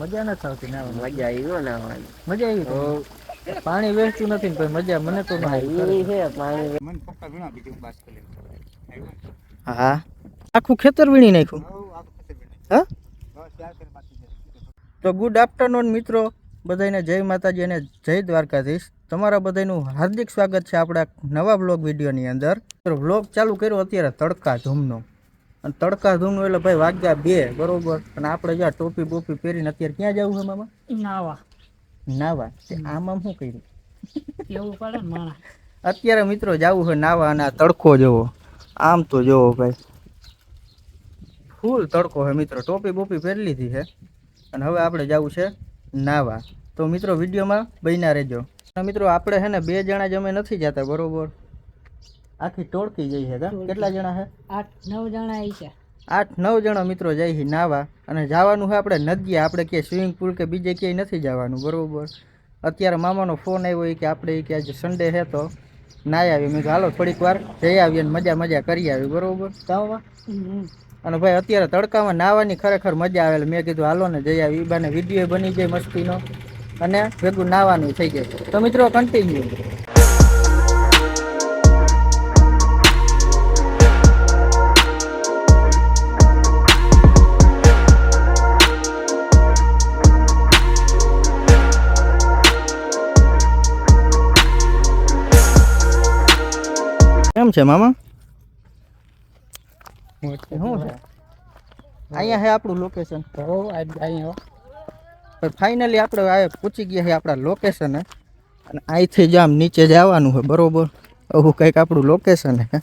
મજા નથી આવતી ના મજા આવ્યો નાવાની મજા આવી પાણી વેચતું નથી ને મજા મને તો ના આવી. ઈ છે પાણી મને પપ્પા ઘણા બીજું હું બાસ કરી હા? આખું ખેતર વીણી નાખ્યું. હા. તો ગુડ આફ્ટરનૂન મિત્રો. બધાને જય માતાજી અને જય દ્વારકાધીશ. તમારા બધાનું હાર્દિક સ્વાગત છે આપણા નવા બ્લોગ વિડીયોની અંદર. તો બ્લોગ ચાલુ કર્યો અત્યારે તડકા ધૂમનો. અને તડકા ધૂમનો એટલે ભાઈ વાગ્યા બે બરોબર. અને આપણે જ્યાં ટોપી બોપી પહેરીને અત્યારે ક્યાં જવું છે મામા? નાવા. નાવા? આમાં શું કર્યું? એવું પડે માણા. અત્યારે મિત્રો જવું છે નાવા અને આ તડકો જોવો. આમ તો જોવો ભાઈ. ફૂલ તડકો છે મિત્રો. ટોપી બોપી પહેરી લીધી છે. અને હવે આપણે જવું છે નાવા. તો મિત્રો વિડીયોમાં બન્યા રહેજો. મિત્રો આપણે છે ને બે જણા જ અમે નથી જતા બરોબર? આખી ટોળકી જઈ છે કેટલા જણા છે આઠ નવ જણા છે. આઠ નવ જણા મિત્રો જાય છે નાવા. અને જવાનું છે આપણે નદીએ. આપણે કે સ્વિમિંગ પુલ કે બીજે ક્યાંય નથી જવાનું બરોબર? અત્યારે મામાનો ફોન આવ્યો કે આપણે કે આજે સન્ડે છે તો નાઈ આવી મેં હાલો થોડીક વાર જઈ આવીએ અને મજા મજા કરી આવી બરોબર? ગામમાં? અને ભાઈ અત્યારે તડકામાં નાવાની ખરેખર મજા આવે. મેં કીધું હાલો ને જઈ આવી બાને વીડિયો બની જાય મસ્તીનો. અને ભેગું નાવાનું થઈ જાય. તો મિત્રો કન્ટિન્યુ છે મામા? શું છે? અહીંયા છે આપણું લોકેશન પણ અહીંયા ફાઇનલી આપણે આ પૂછી ગયા છે આપણા લોકેશને અને અહીંથી જ આમ નીચે જવાનું છે બરોબર? આવું કંઈક આપણું લોકેશન છે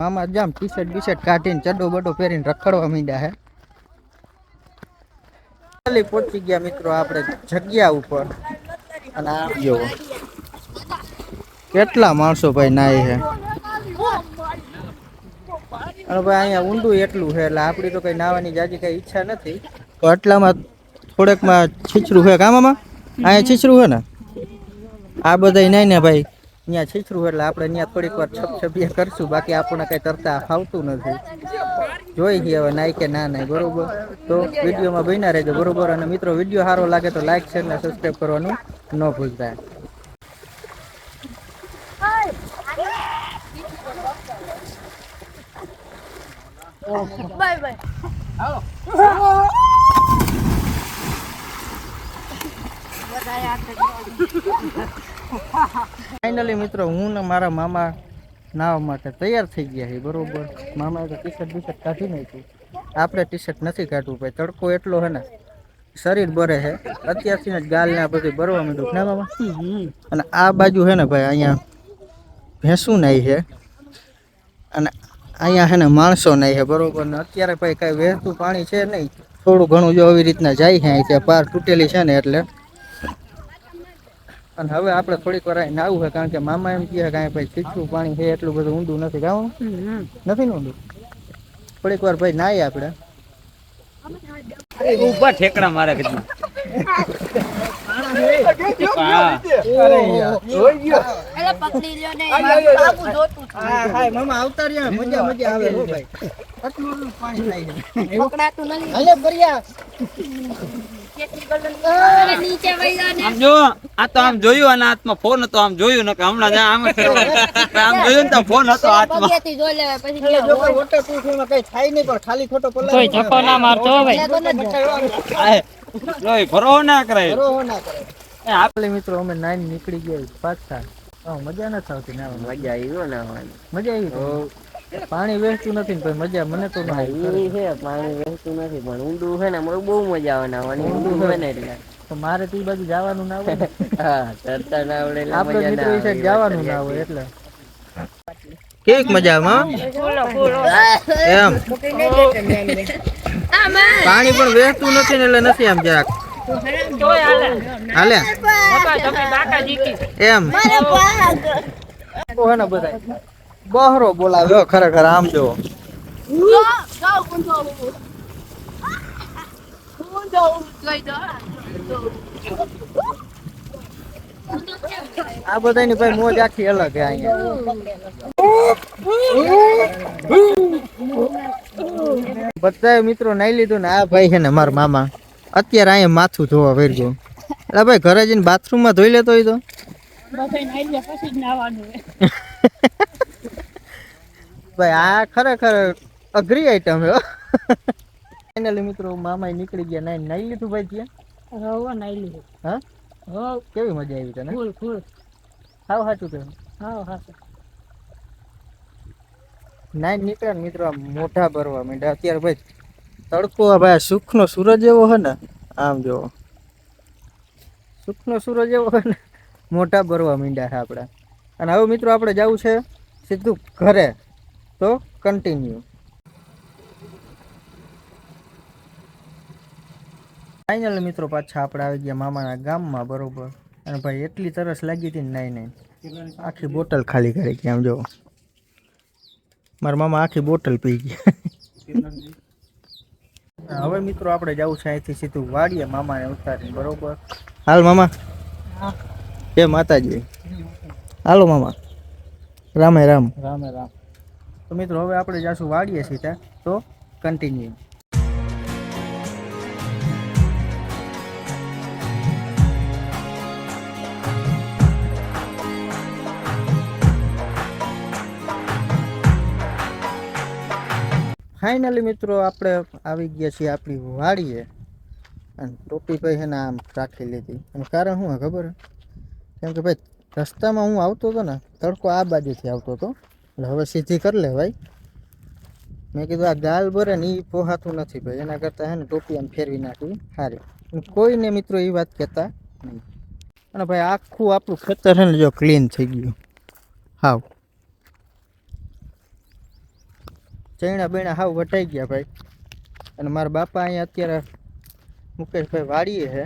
મામા જામ ટી શર્ટ બી શર્ટ કાઢીને ચડ્ડો બડો પહેરીને રખડવા માંડ્યા છે ખાલી પહોંચી ગયા મિત્રો આપણે જગ્યા ઉપર. અને આ કેટલા માણસો ભાઈ નાય છે અને ભાઈ અહીંયા ઊંડું એટલું છે, એટલે આપણી તો કઈ નાવાની જાજી કઈ ઈચ્છા નથી. તો આટલામાં થોડેકમાં છીછરું છે કામામાં અહીંયા છીછરું છે ને? આ બધા નહીં ને ભાઈ, અહીંયા છીછરું એટલે આપણે અહીંયા થોડીક વાર છપ છપિયા કરશું, બાકી આપણને કઈ તરતા ફાવતું નથી. જોઈ ગઈ હવે નાય કે ના નાય, બરોબર? તો વિડીયોમાં બન્યા રહેજો, બરોબર? અને મિત્રો, વીડિયો સારો લાગે તો લાઈક શેર ને સબસ્ક્રાઈબ કરવાનું ન ભૂલતા. Bye bye. ફાઇનલી મિત્રો હું ને મારા મામા નાવા માટે તૈયાર થઈ ગયા છે બરોબર? મામાએ તો ટી શર્ટ બી શર્ટ કાઢી નાખી આપણે ટી શર્ટ નથી કાઢવું ભાઈ તડકો એટલો છે ને શરીર બરે છે. અત્યારથી જ ગાલ ને બધું બરવા માંડ્યું. ના મામા? અને આ બાજુ છે ને ભાઈ અહીંયા ભેંસું નાઈ છે. અને અહીંયા છે ને માણસો નહીં છે બરોબર ને અત્યારે ભાઈ કાંઈ વહેતું પાણી છે નહીં. થોડું ઘણું જો આવી રીતના જાય છે અહીં પાર તૂટેલી છે ને એટલે. અને હવે આપણે થોડીક વાર અહીં નાવું છે કારણ કે મામા એમ કહે કે ભાઈ છીછરું પાણી છે એટલું બધું ઊંડું નથી ગાવું? નથી ને ઊંડું? થોડીક વાર ભાઈ નાઈએ આપણે. ઊભા ઠેકડા મારે કદી એટલે પકડી લ્યો ને. બાબુ જોતું હતું. હા હા મામા આવતા રહ્યા મજા મજા આવે હો ભાઈ. આટલું આટલું પાણી થાય પકડાતું નથી. હાલે બરિયા કેટલી કલર અરે નીચે વહી જાઓ ને. આમ જો આ તો આમ જોયું અને હાથમાં ફોન હતો આમ જોયું ને કે હમણાં જ આમ આમ જોયું ને તો ફોન હતો હાથમાં. પગેથી જોઈ લેવાય પછી એટલે ત્યાં જો હોય. કોઈ waterproof એમાં કઈ થાય નહીં પણ ખાલી ખોટો પલાળ કોઈ ના મારતો હો ભાઈ. ત્યાં તો નથી જવું. લોહી ભરો ના કરાય. ભરોહો ના કરે એ આપ- આપણે મિત્રો અમે નાઈન નીકળી ગયા પાછા. મજા નથી આવતી ના મજા આવી નાવાની મજા આવી પાણી વેચતું નથી ને મજા મને તો ના આવી છે પાણી વહેતું નથી પણ ઊંડું છે ને મને બહુ મજા આવે નાવાની ઊંડું હોય ને એટલે. તો મારે તો બાજુ જવાનું ના હોય હા તરતા ના આવડે એટલે આપણે મિત્ર વિશે જવાનું ના હોય એટલે. કેક મજા આવે એમ. પાણી પણ વેચતું નથી ને એટલે નથી આમ જરાક. હાલે. એમ. બહરો બોલાવ્યો ખરેખર, આમ જો આ બધા બધાની ભાઈ મોજ આખી અલગ અહીંયા. બધા મિત્રો નાઈ લીધું ને આ ભાઈ છે ને મારા મામા. અત્યારે અહીંયા માથું ધોવા વેરજો એટલે ભાઈ ઘરે જઈને બાથરૂમમાં ધોઈ લેતો હોય તો? હે. ભાઈ આ ખરેખર અઘરી આઈટમ છે ફાઇનલી મિત્રો મામા નીકળી ગયા નાઈ નાઈ લીધું ભાઈ ત્યાં? હવો નાઈ લીધું. હા? હો કેવી મજા આવી તને? ફૂલ ફૂલ. હાવ સાચું કહ્યું. હા હા નાઈ નીકળ્યા ને મિત્રો મોઢા ભરવા માંડ્યા. અત્યારે ભાઈ તડકો આ ભાઈ સુખનો સૂરજ એવો છે ને, આમ જો. સુખનો સૂરજ એવો છે ને, મોટા ભરવા માંડ્યા છે આપણા. અને હવે મિત્રો આપણે જવું છે સીધું ઘરે. તો કન્ટિન્યુ ફાઇનલ મિત્રો પાછા આપણે આવી ગયા મામાના ગામમાં બરોબર. અને ભાઈ એટલી તરસ લાગી હતી ને નાઈ નાઈ. આખી બોટલ ખાલી કરી ગઈ આમ જો. મારા મામા આખી બોટલ પી ગયા. હવે મિત્રો આપણે જવું છે અહીંથી સીધું વાડીએ મામાને ઉતારી બરોબર? હાલ મામા. જય માતાજી. હાલો મામા. રામે રામ. રામે રામ. તો મિત્રો હવે આપણે જાશું વાડીએ સીધા. તો કન્ટિન્યુ ફાઇનલી મિત્રો, આપણે આવી ગયા છીએ આપણી વાડીએ. અને ટોપી ભાઈ છે ને આમ રાખી લીધી. અને કારણ શું ખબર? કેમ કે ભાઈ, રસ્તામાં હું આવતો હતો ને, તડકો આ બાજુથી આવતો હતો. એટલે હવે સીધી કરી લે ભાઈ. મેં કીધું આ ગાલ ભરે ને એ પોહાતું નથી ભાઈ. એના કરતાં હે ને ટોપી આમ ફેરવી નાખવી. સારી કોઈને મિત્રો એ વાત કહેતા નહીં. અને ભાઈ, આખું આપણું ખેતર છે ને જો ક્લીન થઈ ગયું. હાવ. ચૈણા બૈણા હાવ વટાઈ ગયા ભાઈ. અને મારા બાપા અહીંયા અત્યારે મુકેશભાઈ વાડીએ છે.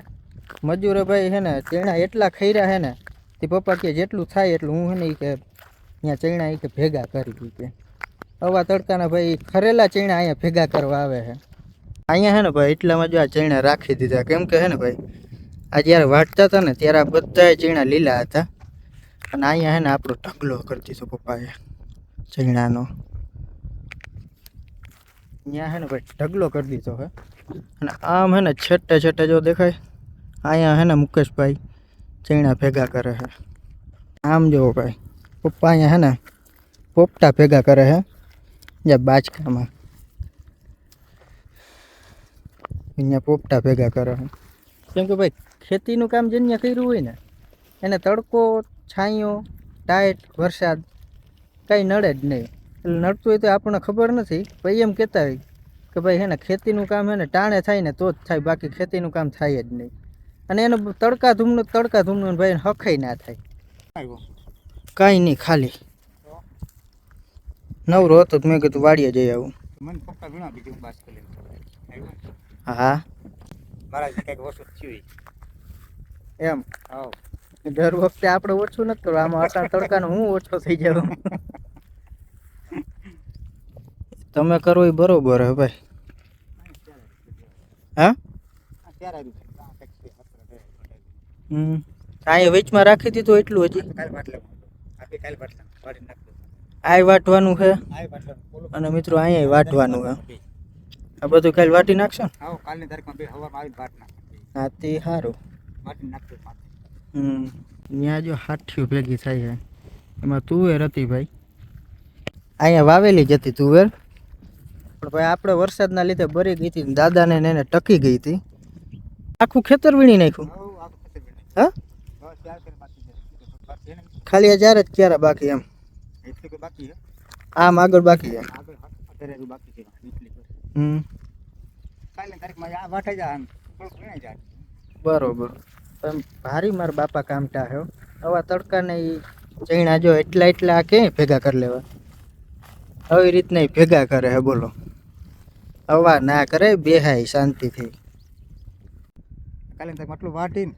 મજૂરે ભાઈ છે ને, ચૈણા એટલા ખૈરા છે ને, તે પપ્પા કે જેટલું થાય એટલું હું ને કે અહીંયા ચૈણા એ કે ભેગા કરી ઈ કે. અવા તડકાના ભાઈ ખરેલા ચૈણા અહીંયા ભેગા કરવા આવે છે. અહીંયા છે ને ભાઈ એટલામાં જો આ ચૈણા રાખી દીધા. કેમ કે છે ને ભાઈ, આ જ્યારે વાટતા હતા ને ત્યારે આ બધા ચૈણા લીલા હતા. અને અહીંયા છે ને આપણો ઢગલો કરી દીધો પપ્પાએ ચૈણાનો. અહીંયા હે ને ભાઈ ઢગલો કરી દીધો હે. અને આમ હે ને છેટે છેટે જો દેખાય, અહીંયા હે ને મુકેશભાઈ ચૈણા ભેગા કરે છે આમ જુઓ ભાઈ, પપ્પા અહીંયા હે ને પોપટા ભેગા કરે છે જ્યાં બાચકામાં અહીંયા પોપટા ભેગા કરે છે કેમ કે ભાઈ, ખેતીનું કામ જેને કર્યું હોય ને, એને તડકો, છાંયો, ટાઈટ, વરસાદ, કાંઈ નડે જ નહીં. એટલે નડતું હોય તો આપણને ખબર નથી. ભાઈ એમ કહેતા હોય કે ભાઈ હે ને ખેતીનું કામ હે ને ટાણે થાય ને તો જ થાય બાકી ખેતીનું કામ થાય જ નહીં. અને એનો તડકા ધૂમનું તડકા ધૂમનું ભાઈ હખાઈ ના થાય. કાંઈ નહીં ખાલી. નવરો હતો તો મેં કીધું વાડીએ જઈ આવું. મને પપ્પા ઘણા બીજું હું બાસ કરી હા. મારા કંઈક ઓછું થયું એમ? હાવ દર વખતે આપણે ઓછું નથી કરવું. આમાં આટલા તડકાનો હું ઓછો થઈ જાઉં. તમે કરો એ બરોબર હે ભાઈ. હા. હમ. અહીંયા વેચમાં રાખી દીધું એટલું હજી. કાલ બાટલા આપી કાલ બાટલા વાળી નાખજો આ વાટવાનું છે અને મિત્રો અહીંયા વાટવાનું છે આ બધું કાલે વાટી નાખશો હા, તે સારું વાટી હમ. ત્યાં જો હાથીઓ ભેગી થાય છે એમાં તુવેર હતી ભાઈ. અહીંયા વાવેલી જ હતી તુવેર. પણ ભાઈ આપણે વરસાદના લીધે બરી ગઈ હતી ને દાદાને ને એને ટકી ગઈ હતી. આખું ખેતર વીણી નાખ્યું. હા? ખાલી આ ચાર જ ક્યારે બાકી એમ? આમ આગળ બાકી જાય. બરોબર. એમ ભારી માર બાપા કામટા હે. આવા તડકાને એ જઈને જો એટલા એટલા આ ક્યાંય ભેગા કરી લેવા? આવી રીતના ભેગા કરે હે બોલો. અવા ના કરે બેહાય શાંતિથી. કાલે તમે આટલું વાટીને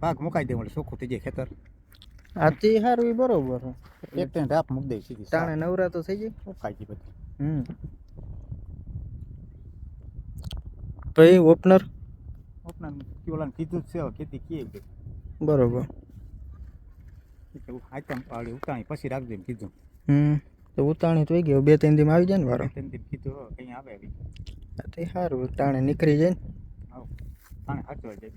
પાક મુકાઈ દે મળે ચોખ્ખું થઈ જાય ખેતર. આથી સારું ઈ બરોબર. એક ટાઈમ રાપ મૂકી દઈ સીધી. ટાણે નવરા તો થઈ જાય. મુકાઈ ગઈ બધી? હમ. ભાઈ ઓપનર? ઓપનર ઓલાને કીધું છે ખેતી કીએ કે. બરોબર. આઈટમ પાડી ઉતાણી પછી રાખજો એમ કીધું. હમ. તો ઉતાણી તો ગયો બે ત્રણ દીમાં આવી જાય ને વારો કીધું હો, કંઈ આવે. તે સારું ઉતાણે નીકળી જાય ને. પાણી હાચવા જાય.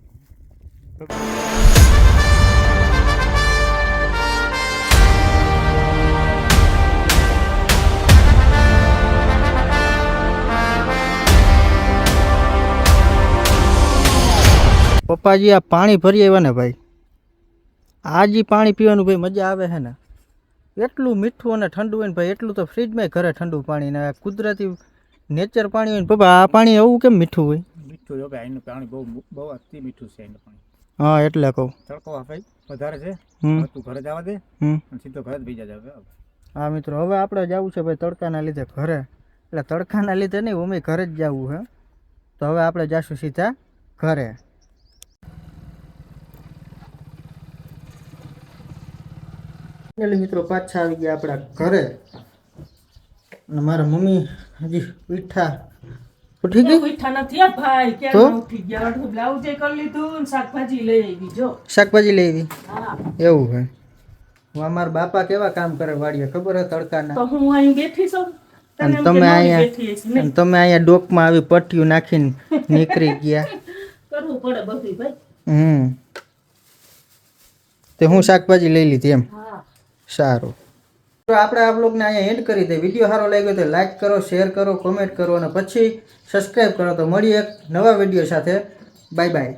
પપ્પાજી આ પાણી ભરી આવ્યા ને ભાઈ આ જે પાણી પીવાનું ભાઈ મજા આવે છે ને એટલું મીઠું અને ઠંડુ હોય ને ભાઈ એટલું તો ફ્રીજમાં ઘરે ઠંડુ પાણી ને કુદરતી નેચર પાણી હોય ને પપ્પા આ પાણી એવું કેમ મીઠું હોય? મીઠું જો ભાઈ અહીંનું પાણી બહુ બહુ અતિ મીઠું છે એનું પાણી. હા એટલે કહું. તડકો આ ભાઈ વધારે છે. હમ. તું ઘરે જવા દે સીધો ઘરે બીજા જાવ હા મિત્રો હવે આપણે જવું છે ભાઈ તડકાના લીધે ઘરે. એટલે તડકાના લીધે નહીં અમે ઘરે જ જવું હે. તો હવે આપણે જઈશું સીધા ઘરે. એટલે મિત્રો પાછા આવી ગયા આપણા ઘરે. અને મારા મમ્મી હજી પીઠા ઉઠી ગઈ? ઉઠા નથી આ ભાઈ કે ઉઠી ગયા? અડધું બ્લાઉઝ કરી લીધું શાકભાજી લઈ આવી જો. શાકભાજી લઈ આવી? એવું હે હું અમારા બાપા કેવા કામ કરે વાડીએ ખબર હે તડકાના? તો હું અહીં બેઠી છું. અને તમે અહીંયા- તમે અહીંયા ડોકમાં આવી પટ્ટીયું નાખીને નીકળી ગયા. કરવું પડે બધું ભાઈ. હમ. તે હું શાકભાજી લઈ લીધી એમ. હા. સારું. તો આપણે આ બ્લોગને અહીંયા એન્ડ કરી દે વીડિયો સારો લાગ્યો તો લાઈક કરો શેર કરો કોમેન્ટ કરો અને પછી સબસ્ક્રાઈબ કરો. તો મળીએ એક નવા વીડિયો સાથે. Bye bye